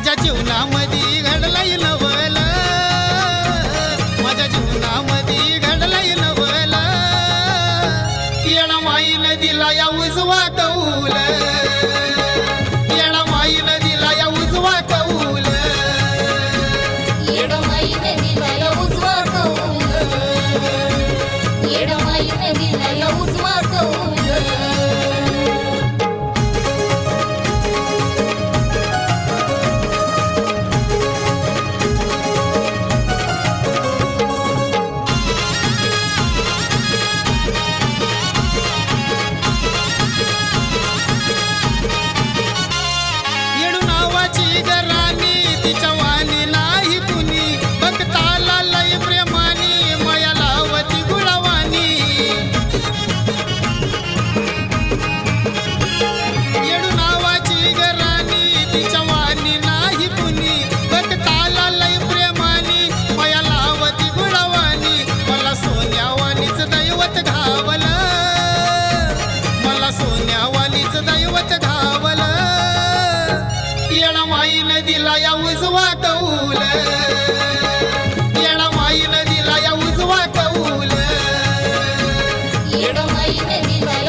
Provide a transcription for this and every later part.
माझ्या जीवनामध्ये घडलंय नवल. माझ्या जीवनामध्ये घडलंय नवल. येणा माईन दिला या उजवा कौल. येणा दिला या येणा माईन दिला या उजवा कौल येणा माईन दिला या उजवा कौल येणा माईन दिला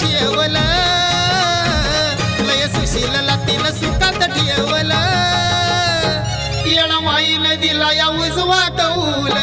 ठेवल. लय सुशीलला तिनं सुखात ठेवल. येणवाईन दिला या उजवा कौल